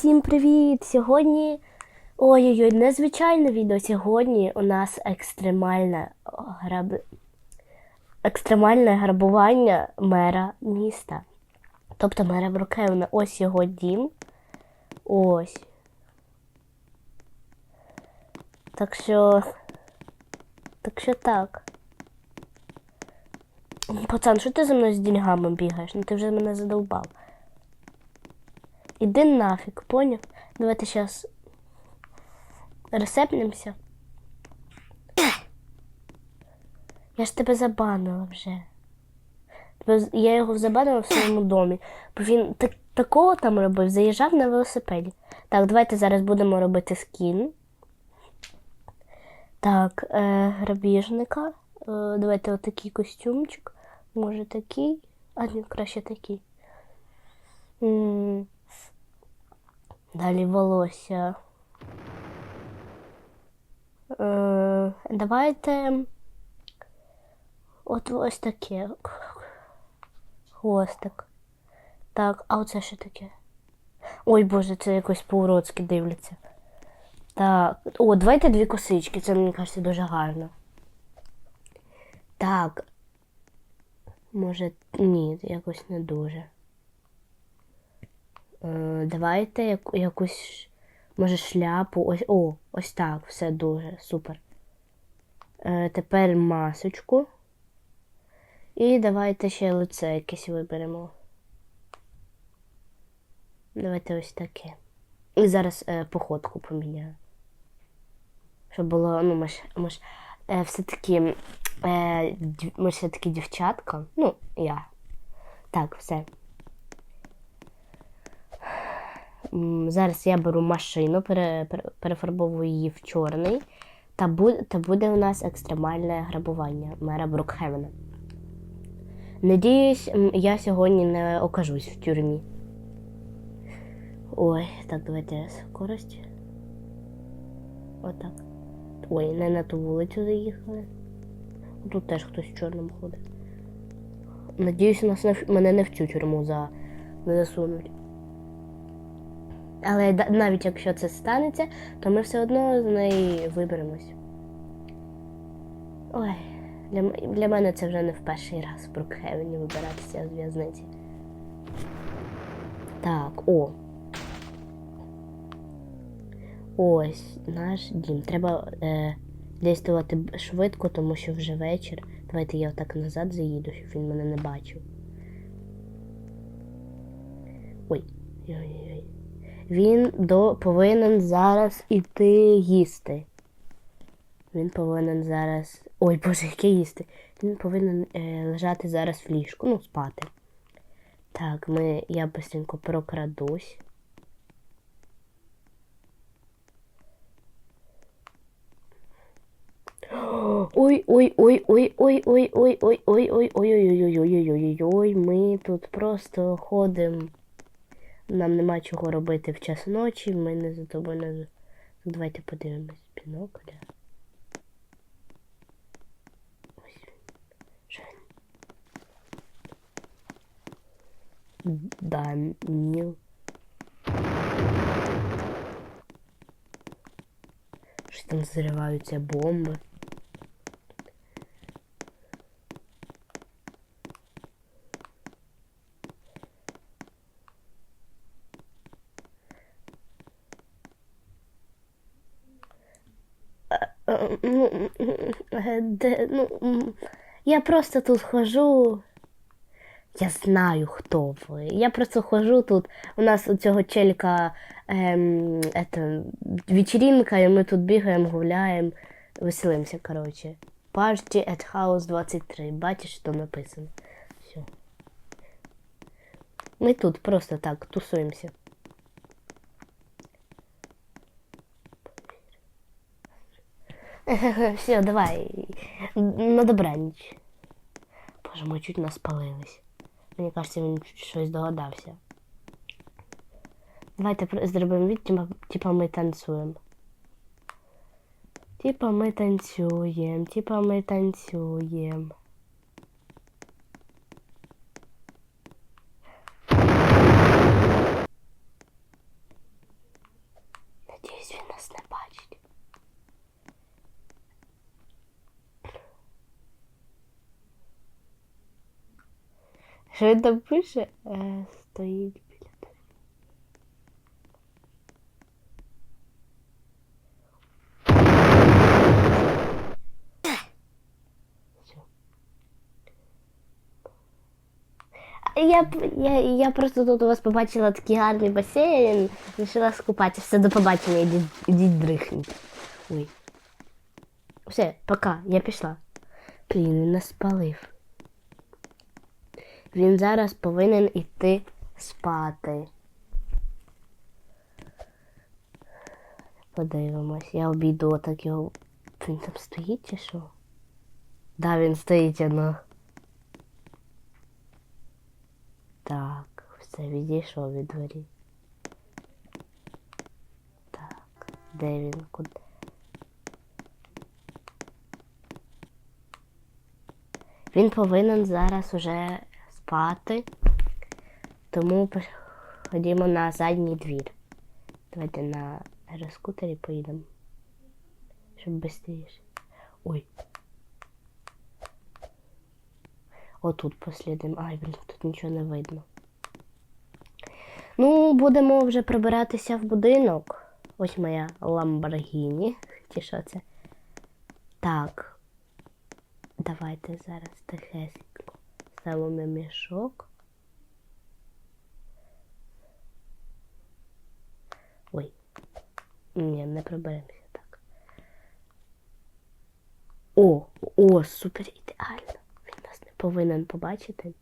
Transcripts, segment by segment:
Всім привіт! Сьогодні. Ой-ой-ой, незвичайне відео. Сьогодні у нас екстремальне граб... екстремальне грабування мера міста. Тобто мера Брукевна. Ось його дім. Ось. Так що. Так що так. Пацан, що ти за мною з деньгами бігаєш? Ну ти вже мене задовбав. Іди нафіг, поняв? Давайте зараз ресепнемося. Я ж тебе забанила вже. Я його забанила в своєму домі. Бо він так, такого там робив, заїжджав на велосипеді. Так, давайте зараз будемо робити скін. Так, е, грабіжника. Е, давайте отакий костюмчик. Може такий. А ні, краще такий. М, Далі волосся. Е, давайте. От ось таке. Хвостик. Так, а оце що таке? Ой боже, це якось по-уродськи дивляться. Так. О, давайте дві косички, це мені кажеться дуже гарно. Так. Може, ні, якось не дуже. Е, давайте яку, якусь, може, шляпу. Ось, о, ось так, все дуже, супер. Е, тепер масочку. І давайте ще лице якесь виберемо. Давайте ось таке. І зараз е, походку поміняю. Щоб було, ну, ми ж, ми ж е, все-таки, е, ми ж все-таки дівчатка. Ну, я. Так, все. М, Зараз я беру машину, пере, пере- перефарбовую її в чорний. Та, бу, та буде у нас екстремальне грабування мера Брукхевена. Надіюсь, я сьогодні не окажусь в тюрмі. Ой, так, давайте скорость. Отак. Ой, не на ту вулицю заїхали. Тут теж хтось в чорному ходить. Надіюсь, нас не, мене не в цю тюрму за... не засунуть. Але навіть якщо це станеться, то ми все одно з неї виберемось. Ой, для, для мене це вже не в перший раз в Брукхевені вибиратися з в'язниці. Так, о. Ось наш дім. Треба е, действувати швидко, тому що вже вечір. Давайте я отак назад заїду, щоб він мене не бачив. Ой. Ой-ой-ой. Він до, повинен зараз іти їсти. Він повинен зараз. Ой, боже, яке їсти. Він повинен е, лежати зараз в ліжку, ну, спати. Так, ми, я быстренько прокрадусь. Ой, ой, ой, ой, ой, ой, ой, ой, ой, ой, ой, ой, ой, ой, ой, ой, ой, ой, ми тут просто ходимо. Нам нема чого робити в час ночі, ми не за тобою не. Давайте подивимось бінокля. Ось він. Даніл. Що там зриваються бомби. Ну, де, ну, я просто тут хожу. Я знаю, хто ви. Я просто хожу тут. У нас у цього челька ем, ето, вечеринка, і ми тут бігаємо, гуляємо, веселимося, коротше. Party at House 23. Бачиш, що написано. Все. Ми тут просто так тусуємося. Все, давай. На добраніч. Боже, ми чуть не спалились. Мені кажеться, він чуть щось догадався. Давайте зробимо від, типа ми танцюємо. Типа ми танцюємо, типа ми танцюємо. Що він там пише? Е, стоїть біля дверей. Всё. Я, б- я, я просто тут у вас побачила такий гарний басейн, вирішила скупатися. Все, до побачення, ідіть, ідіть дрихніть. Ой. Все, пока, я пішла. Блін, він нас спалив. Він зараз повинен іти спати. Подивимось, я обійду отак його. Він там стоїть чи що? Да, він стоїть, ну. Так, все, відійшов від двері. Так, де він? Куди? Він повинен зараз уже спати, тому ходімо на задній двір. Давайте на аероскутері поїдемо. Щоб швидше. Ой. Отут послідимо. Ай, блін, тут нічого не видно. Ну, будемо вже прибиратися в будинок. Ось моя Ламборгіні. Чи що це? Так. Давайте зараз тихесенько ставимо мішок. Ой. Ні, не приберемося так. О, о, супер ідеально. Він нас не повинен побачити.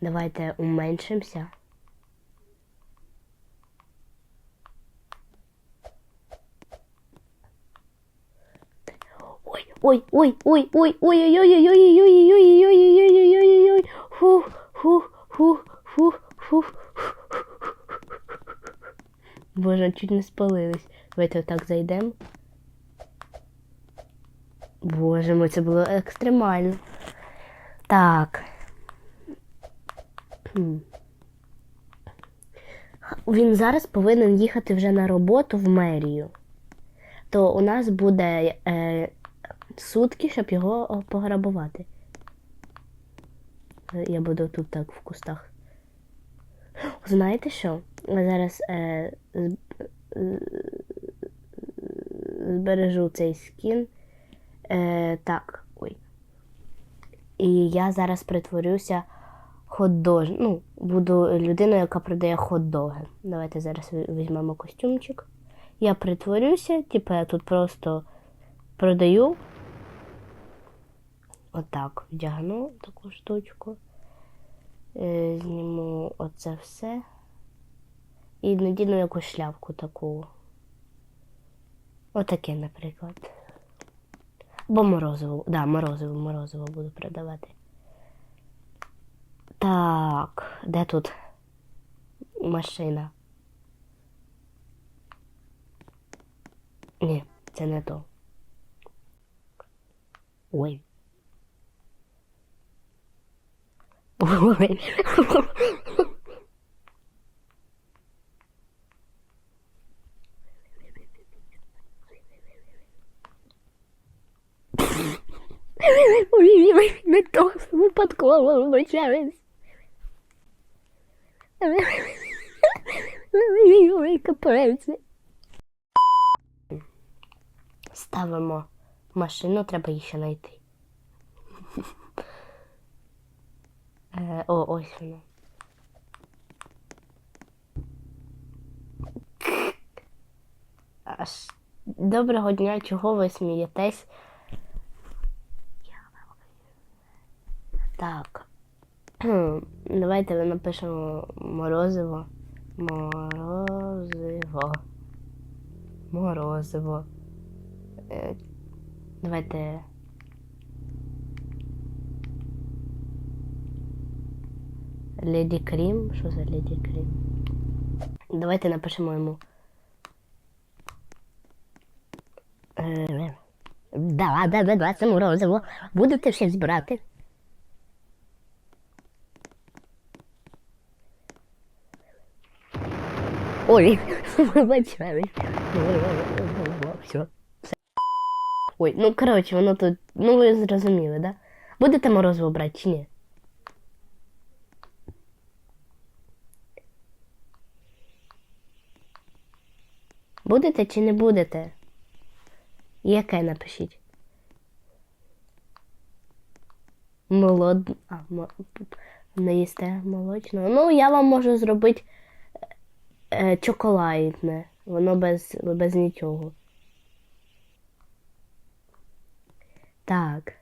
Давайте уменшимося. Ой, ой, ой, ой, ой, ой, ой, ой, ой, ой, ой, ой, ой, ой, ой, ой, ой, ой, фух, фух, фух, фух, фух. Боже, чуть не спалились. Давайте отак зайдемо. Боже мой, це було екстремально. Так. Він зараз повинен їхати вже на роботу в мерію. То у нас буде е, сутки, щоб його пограбувати. Е, Я буду тут так в кустах. Знаєте що? Зараз е, е, збережу цей скін. Е, так, ой. І я зараз притворюся хот-дог. Ну, буду людиною, яка продає хот-доги. Давайте зараз візьмемо костюмчик. Я притворюся, типу я тут просто продаю. Отак вдягну таку штучку. Е, зніму оце все. І надіну якусь шляпку таку. Отаке, наприклад. Або морозиво. Да, морозиво, морозиво буду продавати. Так, де тут машина? Ні, це не то. Ой. Ой. Ой, не то випадково вибачаюсь. Ставимо машину, треба її ще знайти. Е, о, ось вона. Аж доброго дня, чого ви смієтесь? Так. Давайте напишемо морозиво. Морозиво. Морозиво. Е, Давайте. Леді Крім. Що за Леді Крім? Давайте напишемо йому. Е, Да, да, да, да, це морозиво. Будете всіх збирати? Ой, вибачаюсь. Все. Ой, ну коротше, воно тут. Ну ви зрозуміли, да? Будете морозиво брати чи ні? Будете чи не будете? Яке напишіть? Молод... А, мо... не їсте молочного. Ну, я вам можу зробити е, чоколадне. Воно без, без нічого. Так.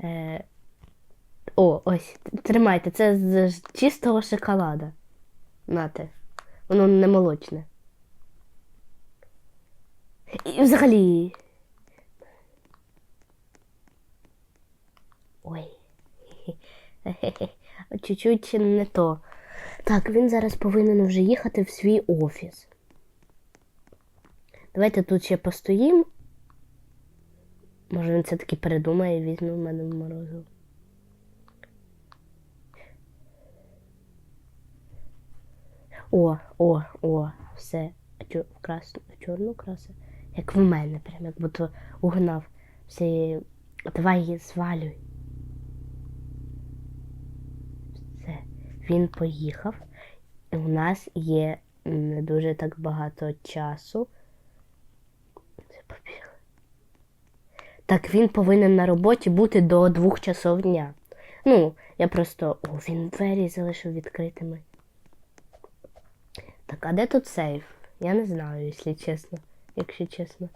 Е, о, ось. Тримайте, це з чистого шоколада. Нате. Воно не молочне. І взагалі. Ой. Чуть-чуть не то. Так, він зараз повинен вже їхати в свій офіс. Давайте тут ще постоїмо. Може він все-таки передумає і візьме в мене морозиво. О, о, о, все. А чо, в в чорну краса? Як в мене, прям як будто угнав. Все, давай її звалюй. Все, він поїхав. І у нас є не дуже так багато часу. Все побігли. Так він повинен на роботі бути до двох часов дня. Ну, я просто. О, він двері залишив відкритими. Так, а де тут сейф? Я не знаю, якщо чесно Якщо чесно.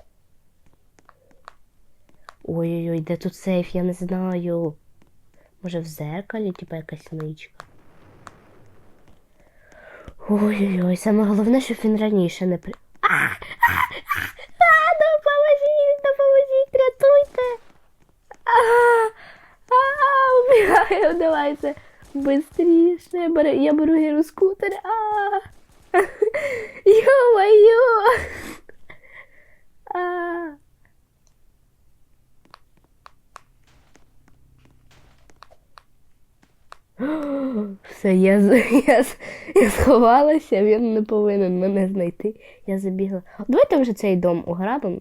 Ой-ой-ой, де тут сейф? Я не знаю. Може в зеркалі, типа якась ничка. Ой-ой-ой, саме головне, щоб він раніше не при. А! А! А! Допоможіть, допоможіть, рятуйте! А! А! Убігаю, давайте. Быстріше. Я беру, я беру гіроскутер. А! Ё-моё! А! Все, я, я, я сховалася, він не повинен мене знайти. Я забігла. Давайте вже цей дом ограбимо.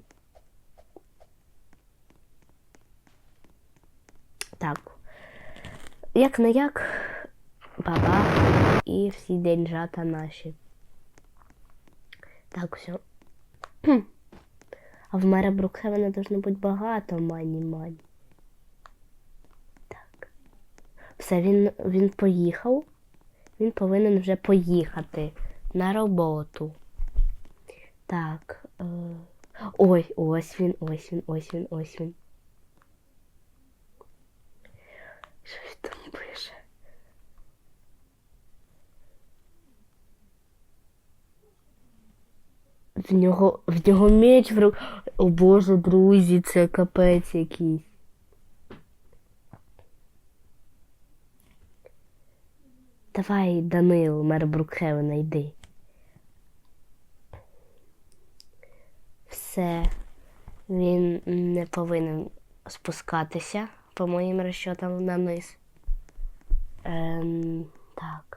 Так. Як не як, баба і всі деньжата наші. Так, все. А в мера Брукхевена должно бути багато мані-мані. Так. Все, він, він поїхав. Він повинен вже поїхати на роботу. Так. Е... Ой, ось він, ось він, ось він, ось він. Що він там пише? В нього, в нього меч в рук. О боже, друзі, це капець якийсь. Давай, Данил, мер Брукхевена, йди. Все. Він не повинен спускатися, по моїм розчотам, на низ. Ем, так.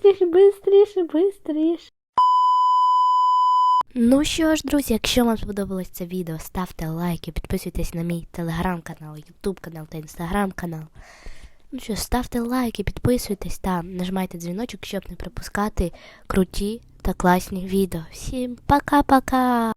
А, быстріше, быстріше, быстріше. Ну що ж, друзі, якщо вам сподобалось це відео, ставте лайки, підписуйтесь на мій телеграм-канал, ютуб канал та інстаграм канал. Ну що, ж, ставте лайки, підписуйтесь та нажимайте дзвіночок, щоб не пропускати круті та класні відео. Всім пока-пока!